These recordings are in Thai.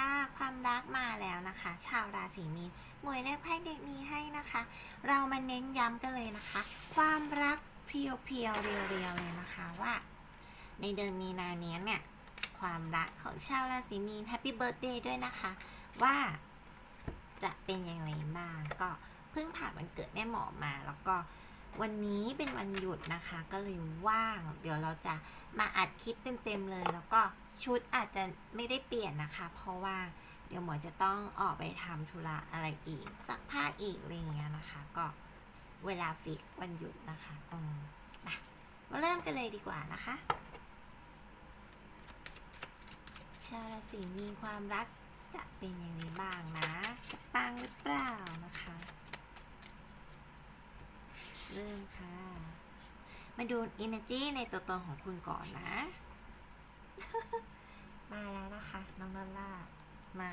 ค่ะความรักมาแล้วนะคะ ชาวราศีมีนหมวยเลือกไพ่เด็กนี้ให้นะคะ เรามาเน้นย้ำกันเลยนะคะ ความรักเพียวๆเรียวๆเลยนะคะว่า ในเดือนมีนาเนี้ยเนี่ยความรักของชาวราศีมีนแฮปปี้เบิร์ a เดย์ด้วยนะคะ ว่าจะเป็นยังไงบ้างก็เพิ่งผ่านวันเกิดแม่หมอมา แล้วก็วันนี้เป็นวันหยุดนะคะ ก็เลยว่าง เดี๋ยวเราจะมาอัดคลิปเต็มๆเลยแล้วก็ ชุดอาจจะไม่ได้เปลี่ยนนะคะ เพราะว่าเดี๋ยวหมอจะต้องออกไปทำธุระอะไรอีกซักผ้าอีกอะไรเงี้ยนะคะ ก็เวลาฟิกวันหยุดนะคะอืมมามาเริ่มกันเลยดีกว่านะคะชาวราศีมีนความรักจะเป็นอย่างไรบ้างนะ จะปังหรือเปล่านะคะ เริ่มค่ะ มาดู energy ในตัวตนของคุณก่อนนะ มาแล้วนะคะ น้องดอลล่ามา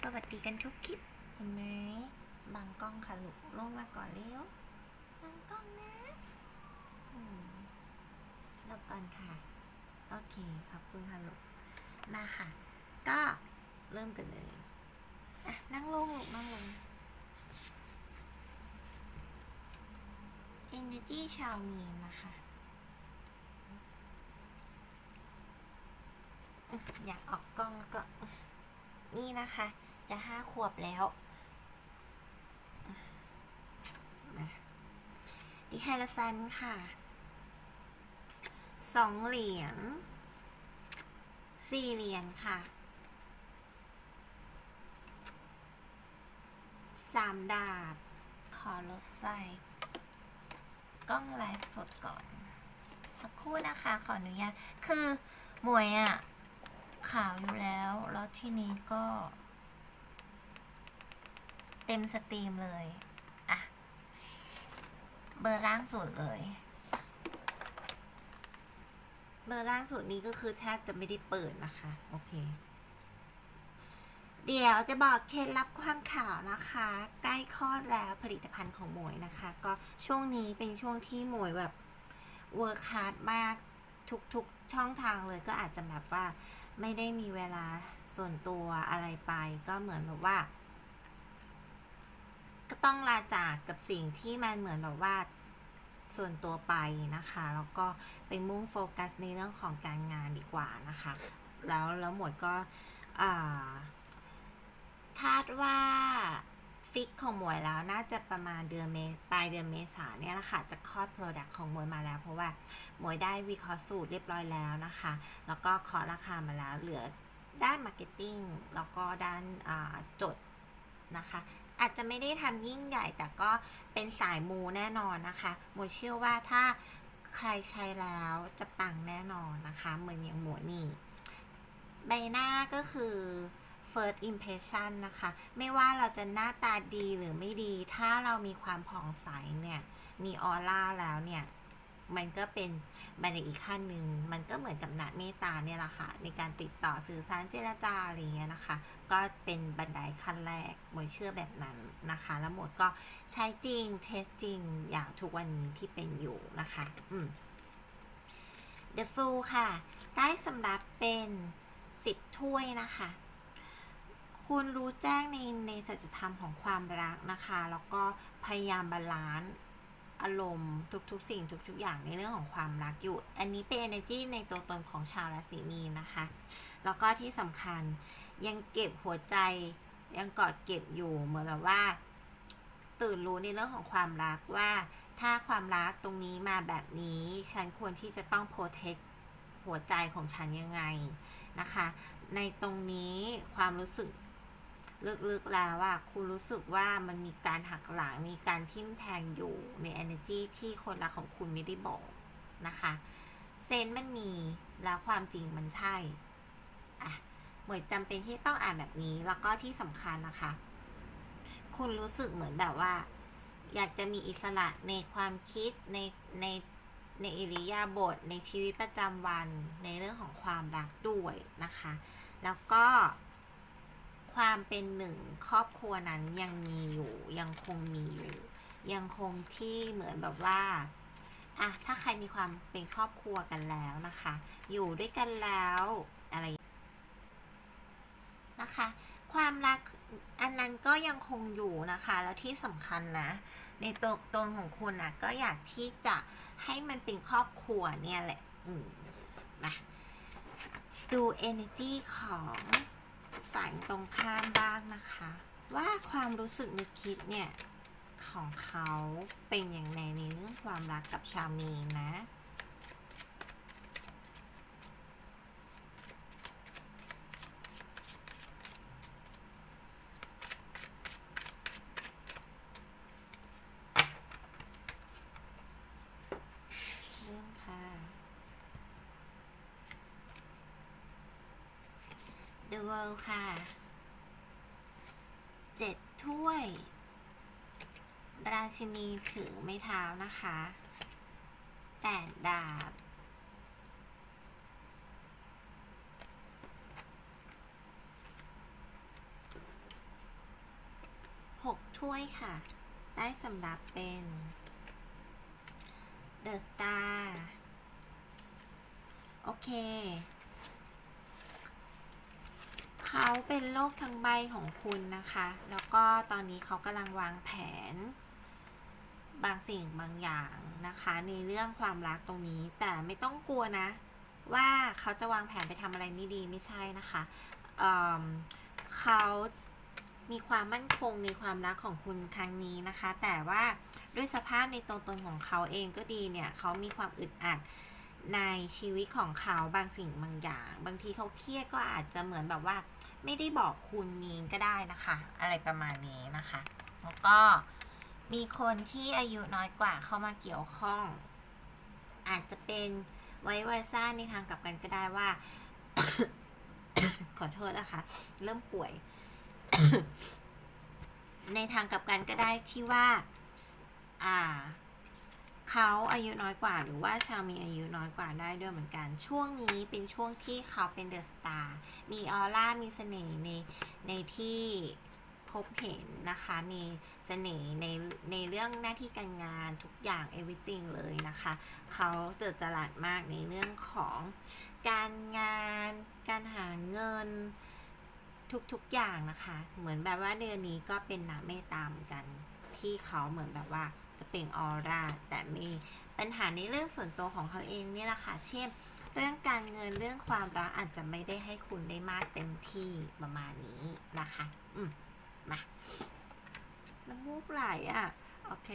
สวัสดีกันทุกคลิป เห็นไหมบังกล้องค่ะลูกลงมาก่อนเร็วบังกล้องนะอืมหลบก่อนค่ะ โอเค ขอบคุณค่ะลูกมาค่ะ ก็เริ่มกันเลยอะนั่งลงลูกนั่งลง Energy ชาวมีนนะคะ อยากออกกล้องแล้วก็ นี่นะคะ จะห้าขวบแล้วดิไฮลาซันค่ะ สองเหรียญ สี่เหรียญค่ะ สามดาบ ขอลดไฟ กล้องไลฟ์สดก่อน สักครู่นะคะ ขออนุญาต คือหมวยอะ่ะ ขาวอยู่แล้ว แล้วที่นี้ก็ เต็มสตรีมเลย อะ เบอร์ล่างสุดเลย เบอร์ล่างสุดนี้ก็คือแทบจะไม่ได้เปิดนะคะ โอเค เดี๋ยวจะบอกเคล็ดลับความขาวนะคะ ใกล้คลอดแล้วผลิตภัณฑ์ของหมวยนะคะ ก็ช่วงนี้เป็นช่วงที่หมวยแบบเวิร์คฮาร์ดมากทุกๆช่องทางเลยก็อาจจะแบบว่า ไม่ได้มีเวลาส่วนตัวอะไรไป ก็เหมือนแบบว่า ก็ต้องลาจากกับสิ่งที่มันเหมือนแบบว่าส่วนตัวไปนะคะ แล้วก็ไปมุ่งโฟกัสในเรื่องของการงานดีกว่านะคะ แล้วแล้วหมวยก็คาดว่า ฟิกของหมวยแล้วน่าจะประมาณเดือนเมษปลายเดือนเมษาเนี่ยแหละค่ะจะคลอดโปรดักต์ของหมวยมาแล้ว เพราะว่าหมวยได้วิเคราะห์สูตรเรียบร้อยแล้วนะคะ แล้วก็เคาะราคามาแล้วเหลือด้านมาร์เก็ตติ้งแล้วก็ด้านาจดนะคะอาจจะไม่ได้ทำยิ่งใหญ่แต่ก็เป็นสายมูแน่นอนนะคะมวยเชื่อว่าถ้าใครใช้แล้วจะปังแน่นอนนะคะ เหมือนอย่างหมวยนี่ ใบหน้าก็คือ first impression นะคะ ไม่ว่าเราจะหน้าตาดีหรือไม่ดี ถ้าเรามีความผ่องใสเนี่ย มีออร่าแล้วเนี่ย มันก็เป็นบันไดอีกขั้นหนึ่ง มันก็เหมือนกับนักเมตตาเนี่ยแหละค่ะ ในการติดต่อสื่อสารเจรจาอะไรเงี้ยนะคะ ก็เป็นบันไดขั้นแรกหมวยเชื่อแบบนั้นนะคะ แล้วหมวยก็ใช้จริง เทสจริง อย่างทุกวันนี้ที่เป็นอยู่นะคะ อืม The Fool ค่ะ ได้สำหรับเป็น 10 ถ้วยนะคะ คุณรู้แจ้งในในสัจธรรมของความรักนะคะ แล้วก็พยายามบาลานซ์อารมณ์ทุกๆ สิ่งทุกๆ อย่างในเรื่องของความรักอยู่ อันนี้เป็น energy ในตัวตนของชาวราศีมีนนะคะ แล้วก็ที่สำคัญยังเก็บหัวใจยังกอดเก็บอยู่เหมือนแบบว่า ตื่นรู้ในเรื่องของความรักว่า ถ้าความรักตรงนี้มาแบบนี้ ฉันควรที่จะต้อง protect หัวใจของฉันยังไงนะคะ ในตรงนี้ความรู้สึก ลึกๆแล้วว่าคุณรู้สึกว่ามันมีการหักหลังมีการทิ่มแทงอยู่ใน energy ที่คนรักของคุณไม่ได้บอกนะคะเซนมันมีแล้วความจริงมันใช่อะเหมือนจำเป็นที่ต้องอ่านแบบนี้แล้วก็ที่สำคัญนะคะ คุณรู้สึกเหมือนแบบว่า อยากจะมีอิสระในความคิดในในในอิริยาบถในชีวิตประจำวันในเรื่องของความรักด้วยนะคะ แล้วก็ ความเป็นหนึ่งครอบครัวนั้นยังมีอยู่ ยังคงมีอยู่ ยังคงที่เหมือนแบบว่าอะถ้าใครมีความเป็นครอบครัวกันแล้วนะคะ อยู่ด้วยกันแล้วอะไรนะคะ ความรักอันนั้นก็ยังคงอยู่นะคะ แล้วที่สำคัญนะ ในตัวตนของคุณนะก็อยากที่จะให้มันเป็นครอบครัวเนี่ยแหละ อืมมาดู energy ของ ฝ่ายตรงข้ามบ้างนะคะ ว่าความรู้สึกนึกคิดเนี่ย ของเขาเป็นอย่างไรในเรื่องความรักกับชาวมีนนะ เริ่มค่ะ The World ค่ะ เจ็ดถ้วย ราชินีถือไม้เท้านะคะแปดดาบหกถ้วยค่ะ ได้สำหรับเป็น The Star โอเค เขาเป็นโลกทั้งใบของคุณนะคะ แล้วก็ตอนนี้เขากำลังวางแผน บางสิ่งบางอย่างนะคะ ในเรื่องความรักตรงนี้ แต่ไม่ต้องกลัวนะ ว่าเขาจะวางแผนไปทำอะไรไม่ดีไม่ใช่นะคะเเขามีความมั่นคงในความรักของคุณครั้งนี้นะคะ แต่ว่าด้วยสภาพในตัวตนของเขาเองก็ดีเนี่ยเขามีความอึดอัดในชีวิตของเขาบางสิ่งบางอย่าง บางทีเขาเครียดก็อาจจะเหมือนแบบว่า ไม่ได้บอกคุณนี้ก็ได้นะคะ อะไรประมาณนี้นะคะ แล้วก็มีคนที่อายุน้อยกว่าเข้ามาเกี่ยวข้อง อาจจะเป็นไวเวอร์ซ่าในทางกลับกันก็ได้ว่า ขอโทษนะคะ เริ่มป่วย ในทางกลับกันก็ได้ที่ว่า อ่า เขาอายุน้อยกว่าหรือว่าชาวมีอายุน้อยกว่าได้ด้วยเหมือนกัน ช่วงนี้เป็นช่วงที่เขาเป็นเดอะสตาร์มีออร่ามีเสน่ห์ในในที่พบเห็นนะคะ มีเสน่ห์ในในเรื่องหน้าที่การงานทุกอย่าง everything เลยนะคะ เขาเจิดจรัสมากในเรื่องของการงาน การหาเงินทุกๆอย่างนะคะ เหมือนแบบว่าเดือนนี้ก็เป็นน้ำเมตตามกันที่เขาเหมือนแบบว่า จะเป็นออร่าแต่มีปัญหาในเรื่องส่วนตัวของเขาเองนี่แหละค่ะ เช่น เรื่องการเงินเรื่องความรักอาจจะไม่ได้ให้คุณได้มากเต็มที่ประมาณนี้นะคะ อืมมาน้ำมูกไหลอะ โอเค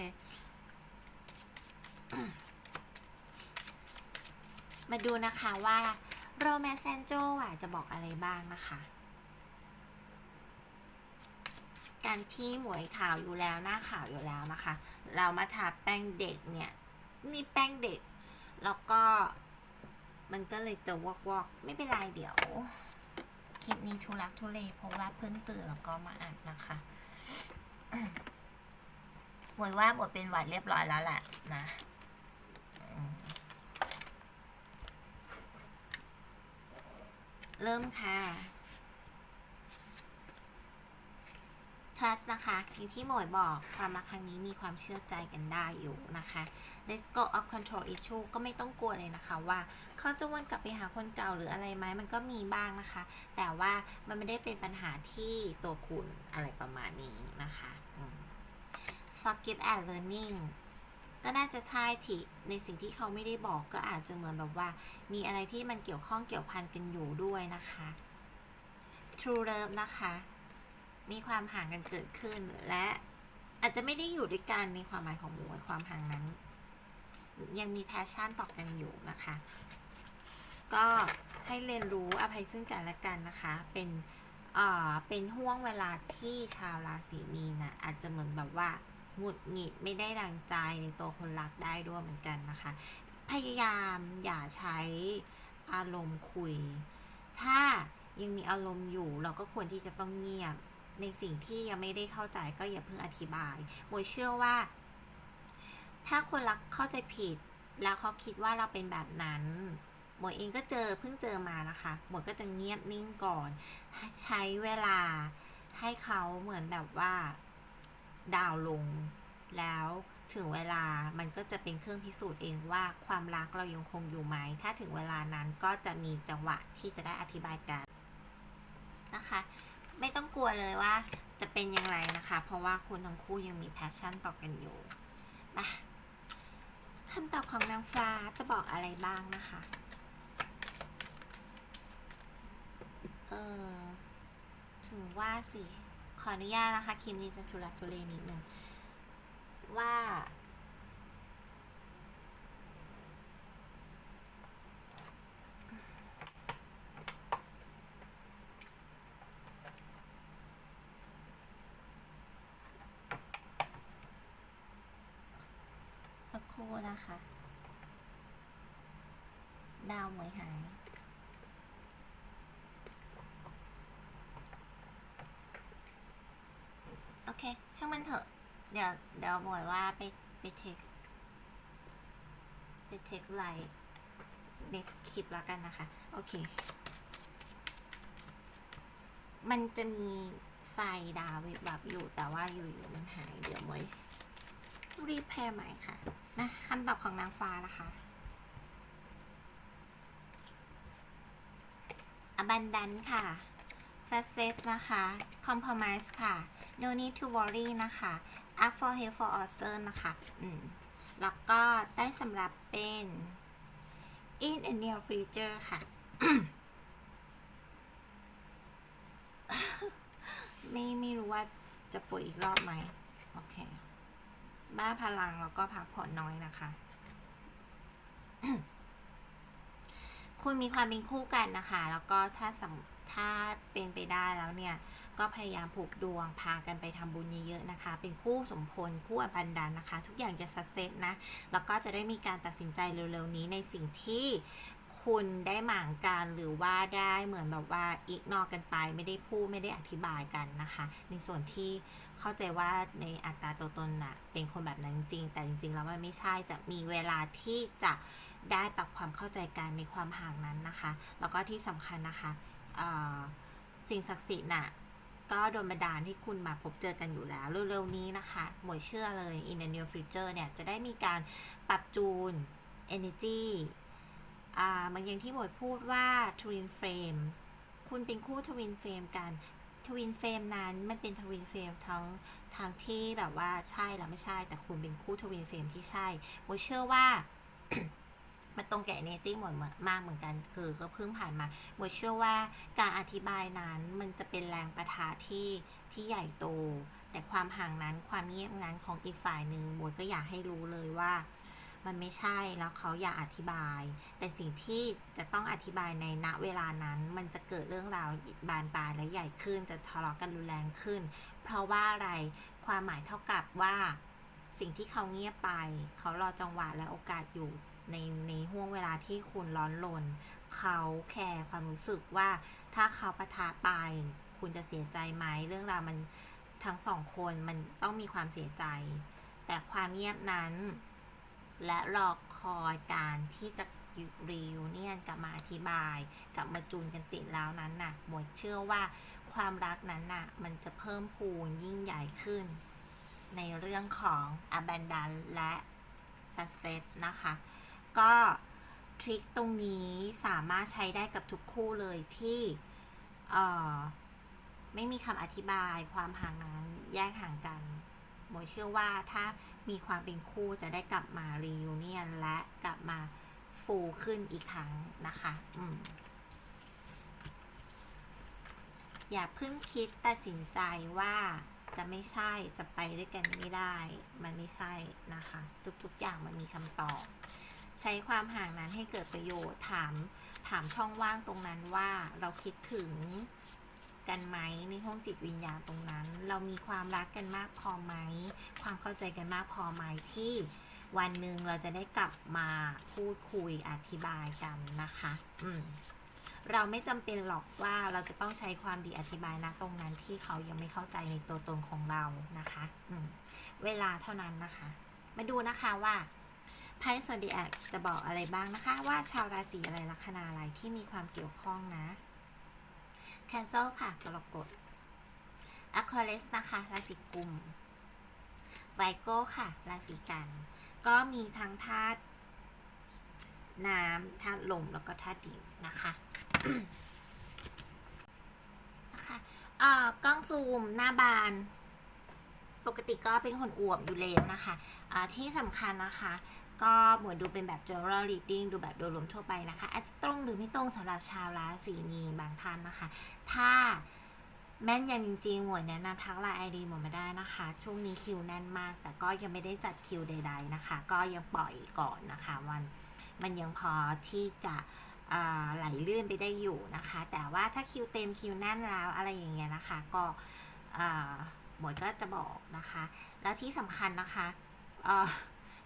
มาดูนะคะว่าโรแมนแซนโจอะจะบอกอะไรบ้างนะคะ การที่หมวยขาวอยู่แล้วหน้าขาวอยู่แล้วนะคะ เรามาทาแป้งเด็กเนี่ยนี่แป้งเด็ก แล้วก็มันก็เลยจะวอกวอกไม่เป็นไรเดี๋ยวคลิปนี้ทุลักทุเลเพราะว่าเพิ่งตื่นแล้วก็มาอ่านนะคะหมวยว่าหมดเป็นหวัดเรียบร้อยแล้วแหละนะเริ่มค่ะ trust นะคะอย่างที่หมวยบอกความรักครั้งนี้มีความเชื่อใจกันได้อยู่นะคะ let's go of control issue ก็ไม่ต้องกลัวเลยนะคะว่าเขาจะวนกลับไปหาคนเก่าหรืออะไรไหมมันก็มีบ้างนะคะ แต่ว่ามันไม่ได้เป็นปัญหาที่ตัวคุณอะไรประมาณนี้นะคะ socket and learning ก็น่าจะใช่ที่ในสิ่งที่เขาไม่ได้บอกก็อาจจะเหมือนแบบว่า มีอะไรที่มันเกี่ยวข้องเกี่ยวพันกันอยู่ด้วยนะคะ true love นะคะ มีความห่างกันเกิดขึ้น และอาจจะไม่ได้อยู่ด้วยกันในความหมายของหมวยความห่างนั้น ยังมีแพชชั่นต่อกันอยู่นะคะ ก็ให้เรียนรู้อภัยซึ่งกันและกันนะคะ เป็นอ่าเป็นห่วงเวลาที่ชาวราศีมีนนะอาจจะเหมือนแบบว่าหงุดหงิดไม่ได้ดังใจในตัวคนรักได้ด้วยเหมือนกันนะคะ พยายามอย่าใช้อารมณ์คุย ถ้ายังมีอารมณ์อยู่เราก็ควรที่จะต้องเงียบ ในสิ่งที่ยังไม่ได้เข้าใจก็อย่าเพิ่งอธิบายโมยเชื่อว่า ถ้าคนรักเข้าใจผิด แล้วเขาคิดว่าเราเป็นแบบนั้นหมวยเองก็เจอเพิ่งเจอมานะคะหมวยก็จะเงียบนิ่งก่อน ใช้เวลาให้เขาเหมือนแบบว่า ดาวลง แล้วถึงเวลามันก็จะเป็นเครื่องพิสูจน์เองว่าความรักเรายังคงอยู่ไหม ถ้าถึงเวลานั้นก็จะมีจังหวะที่จะได้อธิบายกันนะคะ ไม่ต้องกลัวเลยว่าจะเป็นอย่างไรนะคะ เพราะว่าคุณทั้งคู่ยังมีแพชชั่นต่อกันอยู่นะคำตอบของนางฟ้าจะบอกอะไรบ้างนะคะ เออถึงว่าสิ ขออนุญาตนะคะ คลิปนี้จะทุลักทุเลนิดนึงว่า รู่นะคะ ดาวหมวยหาย โอเค ช่างมันเถอะ เดี๋ยวเดี๋ยวหมวยว่าไปไปเทคไปเทคไลน์ next คลิปแล้วกันนะคะ โอเค มันจะมีไฟดาววิบบอยู่แต่ว่าอยู่ๆมันหายเดี๋ยวหมวยรีแพร์ใหม่ค่ะ นะคำตอบของนางฟ้านะคะ abundant ค่ะ success นะคะ compromise ค่ะ no need to worry นะคะ ask for help for author นะคะอืมแล้วก็ได้สำหรับเป็น in a near future ค่ะ ไม่ ไม่รู้ว่าจะป่วยอีกรอบไหม โอเค บ้าพลังแล้วก็พักผ่อนน้อยนะคะ คุณมีความเป็นคู่กันนะคะ แล้วก็ถ้าสำถ้าเป็นไปได้แล้วเนี่ย ก็พยายามผูกดวงพากันไปทำบุญเยอะๆนะคะ เป็นคู่สมพลคู่อบันดันนะคะ ทุกอย่างจะสักเซสนะ แล้วก็จะได้มีการตัดสินใจเร็วๆนี้ในสิ่งที่คุณได้หมางกันหรือว่าได้เหมือนแบบว่าอีกนอกกันไป ไม่ได้พูดไม่ได้อธิบายกันนะคะ ในส่วนที่ เข้าใจว่าในอัตราตัวตนน่ะเป็นคนแบบนั้นจริง แต่จริงๆแล้วมันไม่ใช่จะมีเวลาที่จะได้ปรับความเข้าใจกันในความห่างนั้นนะคะ แล้วก็ที่สำคัญนะคะสิ่งศักดิ์สิทธิ์น่ะก็โดนบันดาลที่คุณมาพบเจอกันอยู่แล้วเร็วๆนี้นะคะหมวยเชื่อเลย in the near future เนี่ย จะได้มีการปรับจูน energy อ่าบางอย่างที่หมวยพูดว่า twin flame คุณเป็นคู่ twin flame กัน twin flame นั้นมันเป็น twin flame ทั้งทางที่แบบว่าใช่และไม่ใช่ แต่คุณเป็นคู่ twin flame ที่ใช่หมเชื่อว่ามันตรงแก่เนจิ้งหมดมากเหมือนกันคือก็เพิ่งผ่านมาหมเชื่อว่าการอธิบายนั้นมันจะเป็นแรงประทะที่ที่ใหญ่โต แต่ความห่างนั้นความเงียบนั้นของอีกฝ่ายหนึ่งหมก็อยากให้รู้เลยว่า มันไม่ใช่แล้วเขาอยากอธิบาย แต่สิ่งที่จะต้องอธิบายในณเวลานั้น มันจะเกิดเรื่องราวบานปลายและใหญ่ขึ้น จะทะเลาะกันรุนแรงขึ้น เพราะว่าอะไรความหมายเท่ากับว่าสิ่งที่เขาเงียบไป เขารอจังหวะและโอกาสอยู่ในในห่วงเวลาที่คุณร้อนรนเขาแคร์ความรู้สึกว่าถ้าเขาประทะไป คุณจะเสียใจไหมเรื่องราวมันทั้งสองคนมันต้องมีความเสียใจ แต่ความเงียบนั้น และรอคอยการที่จะรีวเนียนกลับมาอธิบายกลับมาจูนกันติดแล้วนั้นน่ะหมวยเชื่อว่าความรักนั้นน่ะมันจะเพิ่มพูนยิ่งใหญ่ขึ้น ในเรื่องของ abundance และ success นะคะ ก็ทริคตรงนี้สามารถใช้ได้กับทุกคู่เลยที่เอ่อไม่มีคำอธิบายความห่างนั้นแยกห่างกันโมยเชื่อว่าถ้า มีความเป็นคู่จะได้กลับมา reunion และกลับมาฟูขึ้นอีกครั้งนะคะอืมอย่าเพิ่งคิดตัดสินใจว่าจะไม่ใช่จะไปด้วยกันไม่ได้ มันไม่ใช่นะคะ ทุกๆอย่างมันมีคำตอบ ใช้ความห่างนั้นให้เกิดประโยชน์ถามถามช่องว่างตรงนั้นว่าเราคิดถึง กันไหมในห้องจิตวิญญาณตรงนั้น เรามีความรักกันมากพอไหม ความเข้าใจกันมากพอไหมที่วันหนึ่งเราจะได้กลับมาพูดคุยอธิบายกันนะคะ อืมเราไม่จำเป็นหรอกว่าเราจะต้องใช้ความดีอธิบายนะตรงนั้นที่เขายังไม่เข้าใจในตัวตนของเรานะคะ อืมเวลาเท่านั้นนะคะ มาดูนะคะว่าไพ่โซเดียจะบอกอะไรบ้างนะคะ ว่าชาวราศีอะไรลัคนาอะไรที่มีความเกี่ยวข้องนะ Cancel ค่ะกรกฎ Aquarius นะคะ ราศีกุม Virgo ค่ะ ราศีกัน ก็มีทั้งธาตุน้ำธาตุลมแล้วก็ธาตุดินนะคะนะคะเอ่อกล้องซูมหน้าบาน ปกติก็เป็นคนอวบอยู่แล้วนะคะอ่าที่สำคัญนะคะ ก็เหมือนดูเป็นแบบ general reading ดูแบบโดยรวมทั่วไปนะคะอาจจะตรงหรือไม่ตรงสำหรับชาวราศีมีนบางท่านนะคะ ถ้าแม่นยำจริงๆหมวยแนะนำทักไลน์ไอดีหมวยมาได้นะคะ ช่วงนี้คิวแน่นมาก แต่ก็ยังไม่ได้จัดคิวใด ๆนะคะ ก็ยังปล่อยก่อนนะคะวันมันยังพอที่จะไหลลื่นไปได้อยู่นะคะ แต่ว่าถ้าคิวเต็มคิวแน่นแล้วอะไรอย่างเงี้ยนะคะ ก็หมวยก็จะบอกนะคะ แล้วที่สำคัญนะคะ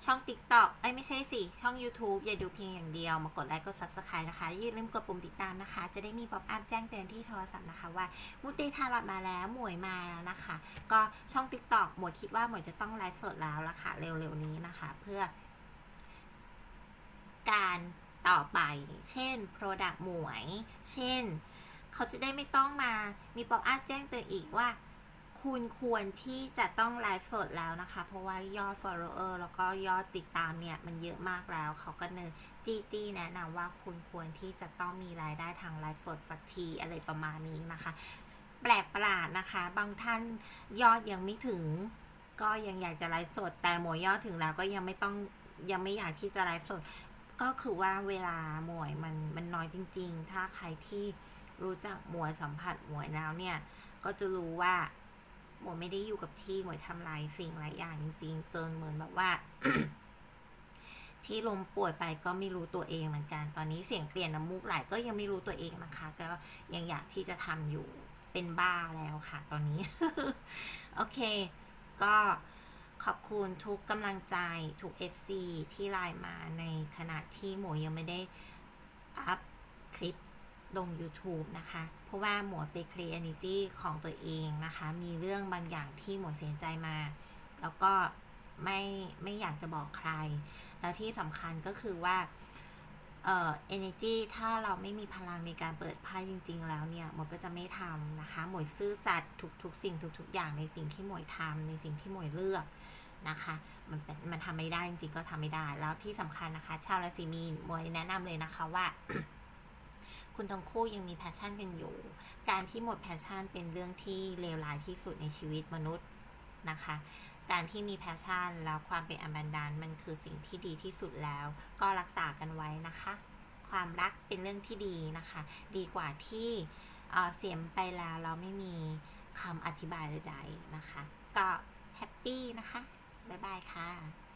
ช่อง TikTok เอ้ยไม่ใช่สิ ช่อง YouTube อย่าดูเพียงอย่างเดียว มากดไลค์กด Subscribe นะคะ อย่าลืมกดปุ่มติดตามนะคะ จะได้มีป๊อปอัพแจ้งเตือนที่โทรศัพท์นะคะ ว่ามูเตทารอดมาแล้ว หมวยมาแล้วนะคะ ก็ช่อง TikTok หมวยคิดว่าหมวยจะต้องไลฟ์สดแล้วละค่ะ เร็วๆนี้นะคะ เพื่อ การต่อไป เช่น Product หมวย เช่น เขาจะได้ไม่ต้องมามีป๊อปอัพแจ้งเตือนอีกว่า คุณควรที่จะต้องไลฟ์สดแล้วนะคะ เพราะว่ายอด follower แล้วก็ยอดติดตามเนี่ย มันเยอะมากแล้ว เขาก็เนยจี้จี้แนะนำว่าคุณควรที่จะต้องมีรายได้ทางไลฟ์สดสักทีอะไรประมาณนี้นะคะ แปลกประหลาดนะคะ บางท่านยอดยังไม่ถึง ก็ยังอยากจะไลฟ์สด แต่หมวยยอดถึงแล้วก็ยังไม่ต้องยังไม่อยากที่จะไลฟ์สด ก็คือว่าเวลาหมวยมันมันน้อยจริง ๆ ถ้าใครที่รู้จักหมวยสัมผัสหมวยแล้วเนี่ย ก็จะรู้ว่า หมวยไม่ได้อยู่กับที่หมวยทำหลายสิ่งหลายอย่างจริง ๆ จนเหมือนแบบว่า ที่ลมป่วยไปก็ไม่รู้ตัวเองเหมือนกัน ตอนนี้เสียงเปลี่ยนน้ำมูกไหลก็ยังไม่รู้ตัวเองนะคะ ก็ยังอยากที่จะทำอยู่เป็นบ้าแล้วค่ะ ตอนนี้ โอเค ก็ขอบคุณทุกกำลังใจทุก FC ที่ไลน์มาในขณะที่หมวยยังไม่ได้อัพคลิป ลง YouTube นะคะ เพราะว่าหมวยไปเคลียร์ energy ของตัวเองนะคะ มีเรื่องบางอย่างที่หมวยเสียใจมา แล้วก็ไม่ไม่อยากจะบอกใคร แล้วที่สำคัญก็คือว่าเอ่อ energy ถ้าเราไม่มีพลังในการเปิดไพ่จริง ๆ แล้วเนี่ยหมวยก็จะไม่ทำนะคะ หมวยซื่อสัตย์ทุกๆ สิ่งทุก ๆ อย่างในสิ่งที่หมวยทำในสิ่งที่หมวยเลือกนะคะ มันเป็นมันทำไม่ได้จริงๆก็ทำไม่ได้ แล้วที่สำคัญนะคะ ชาวราศีมีนหมวยแนะนำเลยนะคะว่า คุณทั้งคู่ยังมีแพชชั่นกันอยู่ การที่หมดแพชชั่นเป็นเรื่องที่เลวร้ายที่สุดในชีวิตมนุษย์นะคะ การที่มีแพชชั่นแล้วความเป็นอันบันดาลมันคือสิ่งที่ดีที่สุดแล้ว ก็รักษากันไว้นะคะ ความรักเป็นเรื่องที่ดีนะคะ ดีกว่าที่เเสียไปแล้วเราไม่มีคำอธิบายใดๆนะคะ ก็แฮปปี้นะคะ บ๊ายบายค่ะ